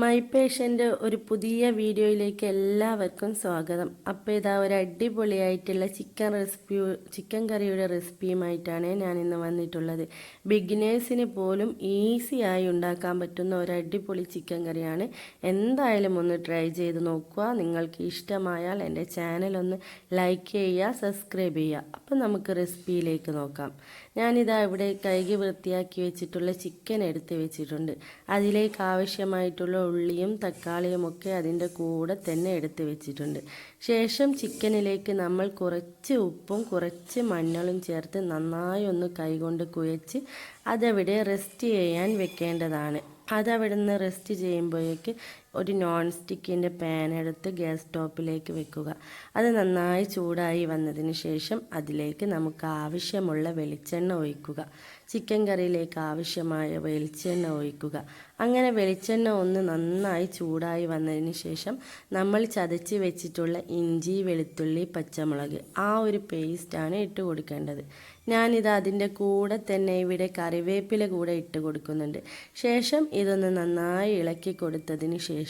My patient ഒരു പുതിയ വീഡിയോയിലേക്ക് എല്ലാവർക്കും സ്വാഗതം. അപ്പോൾ ഇതാ ഒരു അടിപൊളിയായിട്ടുള്ള ചിക്കൻ റെസിപ്പി ചിക്കൻ കറിയുടെ റെസിപ്പിയുമായിട്ടാണ് ഞാൻ ഇന്ന് വന്നിട്ടുള്ളത്. ബിഗിനേഴ്സിന് പോലും ഈസി ആയി ഉണ്ടാക്കാൻ പറ്റുന്ന ഒരു അടിപൊളി ചിക്കൻ കറിയാണ്. എന്തായാലും ഒന്ന് ട്രൈ ചെയ്ത് നോക്കുക. നിങ്ങൾക്ക് ഇഷ്ടമായാൽ എന്റെ ചാനൽ ഒന്ന് ലൈക്ക് ചെയ്യുക സബ്സ്ക്രൈബ് ചെയ്യുക. അപ്പോൾ നമുക്ക് റെസിപ്പിയിലേക്ക് നോക്കാം. ഞാനിതാ ഇവിടെ കഴുകി വൃത്തിയാക്കി വെച്ചിട്ടുള്ള ചിക്കൻ എടുത്ത് വെച്ചിട്ടുണ്ട്. അതിലേക്ക് ആവശ്യമായിട്ടുള്ള ഉള്ളിയും തക്കാളിയും ഒക്കെ അതിന്റെ കൂടെ തന്നെ എടുത്ത് വെച്ചിട്ടുണ്ട്. ശേഷം ചിക്കനിലേക്ക് നമ്മൾ കുറച്ച് ഉപ്പും കുറച്ച് മഞ്ഞളും ചേർത്ത് നന്നായി ഒന്ന് കൈകൊണ്ട് കുഴച്ച് അതവിടെ റെസ്റ്റ് ചെയ്യാൻ വെക്കേണ്ടതാണ്. അതവിടെ നിന്ന് റെസ്റ്റ് ചെയ്യുമ്പോഴേക്ക് ഒരു നോൺ സ്റ്റിക്കിന്റെ പാൻ എടുത്ത് ഗ്യാസ് സ്റ്റോപ്പിലേക്ക് വെക്കുക. അത് നന്നായി ചൂടായി വന്നതിന് ശേഷം അതിലേക്ക് നമുക്ക് ആവശ്യമുള്ള വെളിച്ചെണ്ണ ഒഴിക്കുക. ചിക്കൻ കറിയിലേക്ക് ആവശ്യമായ വെളിച്ചെണ്ണ ഒഴിക്കുക. അങ്ങനെ വെളിച്ചെണ്ണ ഒന്ന് നന്നായി ചൂടായി വന്നതിന് ശേഷം നമ്മൾ ചതച്ച് വെച്ചിട്ടുള്ള ഇഞ്ചി വെളുത്തുള്ളി പച്ചമുളക് ആ ഒരു പേസ്റ്റാണ് ഇട്ട് കൊടുക്കേണ്ടത്. ഞാനിത് അതിന്റെ കൂടെ തന്നെ ഇവിടെ കറിവേപ്പില കൂടെ ഇട്ട് കൊടുക്കുന്നുണ്ട്. ശേഷം ഇതൊന്ന് നന്നായി ഇളക്കി കൊടുത്തതിന് ശേഷം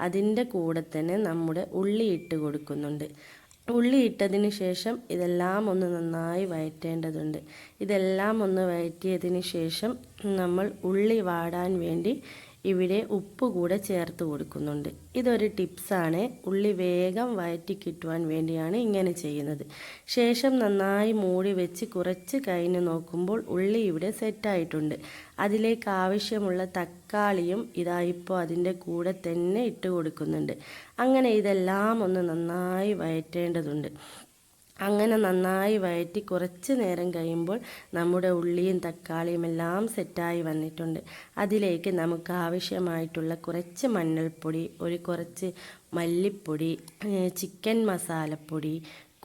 അതിന്റെ കൂടെ തന്നെ നമ്മുടെ ഉള്ളി ഇട്ട് കൊടുക്കുന്നുണ്ട്. ഉള്ളി ഇട്ടതിന് ശേഷം ഇതെല്ലാം ഒന്ന് നന്നായി വയറ്റേണ്ടതുണ്ട് ഇതെല്ലാം ഒന്ന് വയറ്റിയതിന് ശേഷം നമ്മൾ ഉള്ളി വാടാൻ വേണ്ടി ഇവിടെ ഉപ്പ് കൂടെ ചേർത്ത് കൊടുക്കുന്നുണ്ട്. ഇതൊരു ടിപ്സാണ് ഉള്ളി വേഗം വയറ്റി കിട്ടുവാൻ വേണ്ടിയാണ് ഇങ്ങനെ ചെയ്യുന്നത്. ശേഷം നന്നായി മൂടി വെച്ച് കുറച്ച് കഴിഞ്ഞ് നോക്കുമ്പോൾ ഉള്ളി ഇവിടെ സെറ്റായിട്ടുണ്ട് അതിലേക്ക് ആവശ്യമുള്ള തക്കാളിയും ഇതാ ഇപ്പോൾ അതിന്റെ കൂടെ തന്നെ ഇട്ട് കൊടുക്കുന്നുണ്ട്. അങ്ങനെ ഇതെല്ലാം ഒന്ന് നന്നായി വയറ്റേണ്ടതുണ്ട്. അങ്ങനെ നന്നായി വഴറ്റി കുറച്ച് നേരം കഴിയുമ്പോൾ നമ്മുടെ ഉള്ളിയും തക്കാളിയും എല്ലാം സെറ്റായി വന്നിട്ടുണ്ട്. അതിലേക്ക് നമുക്ക് ആവശ്യമായിട്ടുള്ള കുറച്ച് മഞ്ഞൾപ്പൊടി ഒരു കുറച്ച് മല്ലിപ്പൊടി ചിക്കൻ മസാലപ്പൊടി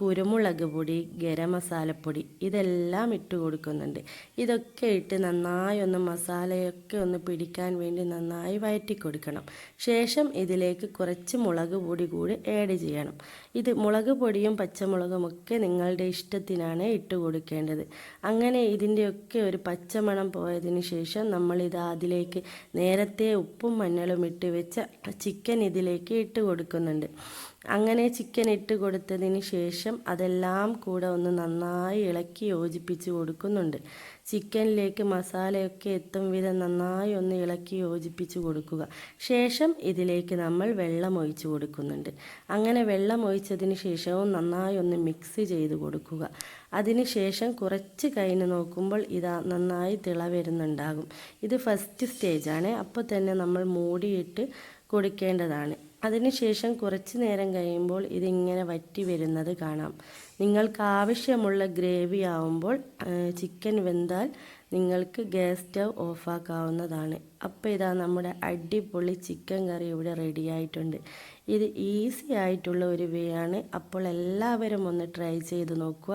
കുരുമുളക് പൊടി ഗരം മസാലപ്പൊടി ഇതെല്ലാം ഇട്ട് കൊടുക്കുന്നുണ്ട്. ഇതൊക്കെ ഇട്ട് നന്നായി ഒന്ന് മസാലയൊക്കെ ഒന്ന് പിടിക്കാൻ വേണ്ടി നന്നായി വയറ്റി കൊടുക്കണം. ശേഷം ഇതിലേക്ക് കുറച്ച് മുളക് പൊടി കൂടി ആഡ് ചെയ്യണം. ഇത് മുളക് പൊടിയും പച്ചമുളകും ഒക്കെ നിങ്ങളുടെ ഇഷ്ടത്തിനാണ് ഇട്ട് കൊടുക്കേണ്ടത്. അങ്ങനെ ഇതിന്റെയൊക്കെ ഒരു പച്ചമണം പോയതിന് ശേഷം നമ്മളിത് അതിലേക്ക് നേരത്തെ ഉപ്പും മഞ്ഞളും ഇട്ട് വെച്ച ചിക്കൻ ഇതിലേക്ക് ഇട്ട് കൊടുക്കുന്നുണ്ട്. അങ്ങനെ ചിക്കൻ ഇട്ട് കൊടുത്തതിന് ശേഷം അതെല്ലാം കൂടെ ഒന്ന് നന്നായി ഇളക്കി യോജിപ്പിച്ച് കൊടുക്കുന്നുണ്ട്. ചിക്കനിലേക്ക് മസാലയൊക്കെ എത്തും വിധം നന്നായി ഒന്ന് ഇളക്കി യോജിപ്പിച്ച് കൊടുക്കുക. ശേഷം ഇതിലേക്ക് നമ്മൾ വെള്ളം ഒഴിച്ച് കൊടുക്കുന്നുണ്ട്. അങ്ങനെ വെള്ളം ഒഴിച്ചതിന് ശേഷവും നന്നായി ഒന്ന് മിക്സ് ചെയ്ത് കൊടുക്കുക. അതിന് ശേഷം കുറച്ച് കഴിഞ്ഞ് നോക്കുമ്പോൾ ഇതാ നന്നായി തിളവരുന്നുണ്ടാകും ഇത് ഫസ്റ്റ് സ്റ്റേജാണ് അപ്പോൾ തന്നെ നമ്മൾ മൂടിയിട്ട് കൊടുക്കേണ്ടതാണ്. അതിനുശേഷം കുറച്ച് നേരം കഴിയുമ്പോൾ ഇതിങ്ങനെ വറ്റി വരുന്നത് കാണാം. നിങ്ങൾക്ക് ആവശ്യമുള്ള ഗ്രേവി ആവുമ്പോൾ ചിക്കൻ വെന്താൽ നിങ്ങൾക്ക് ഗ്യാസ് സ്റ്റവ് ഓഫാക്കാവുന്നതാണ്. അപ്പോൾ ഇതാ നമ്മുടെ അടിപൊളി ചിക്കൻ കറി ഇവിടെ റെഡി ആയിട്ടുണ്ട്. ഇത് ഈസി ആയിട്ടുള്ള ഒരു വേ ആണ്. അപ്പോൾ എല്ലാവരും ഒന്ന് ട്രൈ ചെയ്ത് നോക്കുക.